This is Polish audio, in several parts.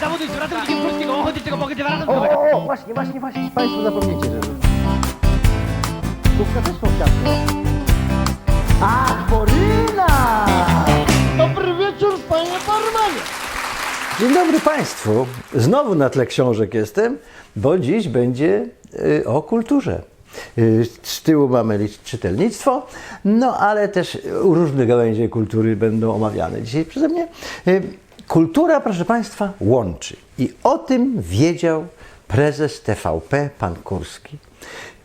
Zawody z ratownikiem polskiego ochotniczego pogodzenia razem O, o, o, właśnie, właśnie, właśnie. Państwo zapomniecie, że... Słówka też są ciasne. Ach, Boryna! Dobry wieczór, panie barmanie. Dzień dobry Państwu. Znowu na tle książek jestem, bo dziś będzie y, o kulturze. Y, Z tyłu mamy lic- czytelnictwo, no ale też różne gałęzie kultury będą omawiane dzisiaj przeze mnie. Y, Kultura, proszę Państwa, łączy. I o tym wiedział prezes TVP, pan Kurski,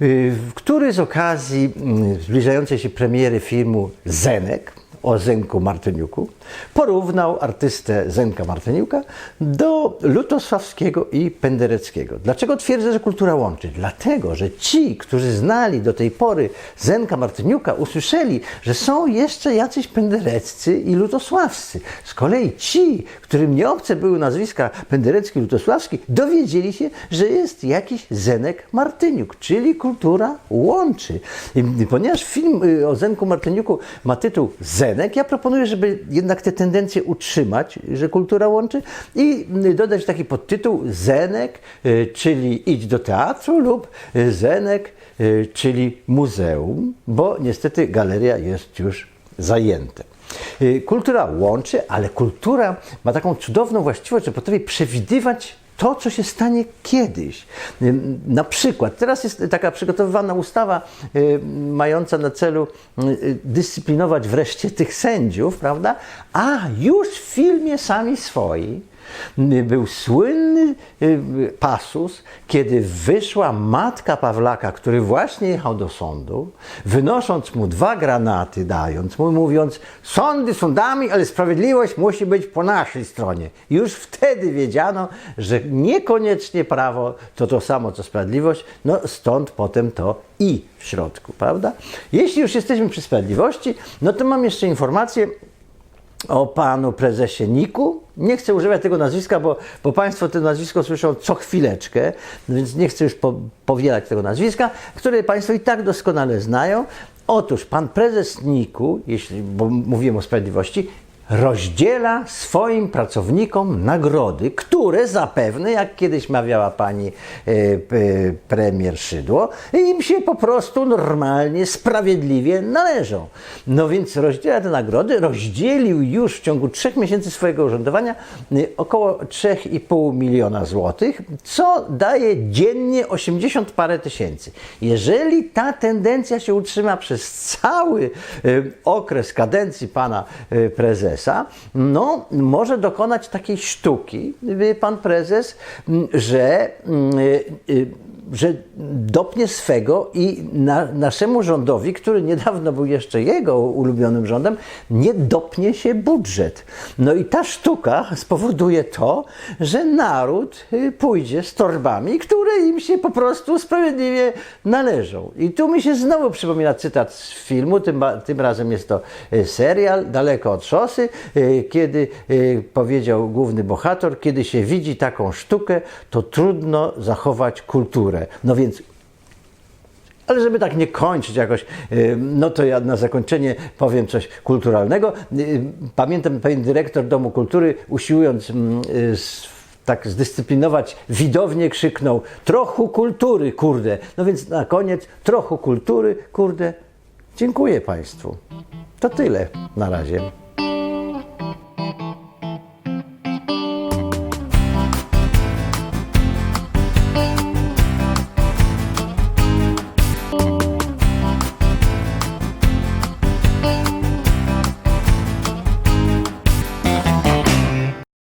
y, który z okazji mm, zbliżającej się premiery filmu Zenek, o Zenku Martyniuku, porównał artystę Zenka Martyniuka do Lutosławskiego i Pendereckiego. Dlaczego twierdzę, że kultura łączy? Dlatego, że ci, którzy znali do tej pory Zenka Martyniuka, usłyszeli, że są jeszcze jacyś pendereccy i lutosławscy. Z kolei ci, którym nie obce były nazwiska Penderecki i Lutosławski, dowiedzieli się, że jest jakiś Zenek Martyniuk, czyli kultura łączy. I ponieważ film y, o Zenku Martyniuku ma tytuł Zenek, ja proponuję, żeby jednak te tendencje utrzymać, że kultura łączy i y, dodać taki podtytuł Zenek, y, czyli idź do teatru lub y, Zenek, y, czyli muzeum, bo niestety galeria jest już zajęta. Y, Kultura łączy, ale kultura ma taką cudowną właściwość, że potrafi przewidywać to, co się stanie kiedyś. Ym, Na przykład, teraz jest taka przygotowywana ustawa y, mająca na celu y, y, dyscyplinować wreszcie tych sędziów, prawda? A już w filmie Sami Swoi y, był słynny y, pasus, kiedy wyszła matka Pawlaka, który właśnie jechał do sądu, wynosząc mu dwa granaty, dając mu, mówiąc: Sądy sądami, ale sprawiedliwość musi być po naszej stronie. Już wtedy wiedziano, że niekoniecznie prawo to to samo co sprawiedliwość, no stąd potem to i w środku, prawda? Jeśli już jesteśmy przy sprawiedliwości, no to mam jeszcze informację o panu prezesie Niku. Nie chcę używać tego nazwiska, bo, bo Państwo to nazwisko słyszą co chwileczkę, więc nie chcę już po, powielać tego nazwiska, które Państwo i tak doskonale znają. Otóż pan prezes Niku, jeśli, bo mówiłem o sprawiedliwości, rozdziela swoim pracownikom nagrody, które zapewne, jak kiedyś mawiała pani e, premier Szydło, im się po prostu normalnie, sprawiedliwie należą. No więc rozdziela te nagrody, rozdzielił już w ciągu trzech miesięcy swojego urzędowania y, około 3,5 miliona złotych, co daje dziennie 80 parę tysięcy. Jeżeli ta tendencja się utrzyma przez cały y, okres kadencji pana y, prezesa, no może dokonać takiej sztuki, pan prezes, że y, y, że dopnie swego i na, naszemu rządowi, który niedawno był jeszcze jego ulubionym rządem, nie dopnie się budżet. No i ta sztuka spowoduje to, że naród y, pójdzie z torbami, które im się po prostu sprawiedliwie należą. I tu mi się znowu przypomina cytat z filmu, tym, tym razem jest to y, serial Daleko od szosy, y, kiedy powiedział główny bohater, kiedy się widzi taką sztukę, to trudno zachować kulturę. No więc ale żeby tak nie kończyć jakoś, y, no to ja na zakończenie powiem coś kulturalnego. Y, Pamiętam pewien dyrektor Domu Kultury usiłując mm, y, tak zdyscyplinować widownię krzyknął trochu kultury, kurde. No więc na koniec trochu kultury, kurde. Dziękuję Państwu. To tyle na razie.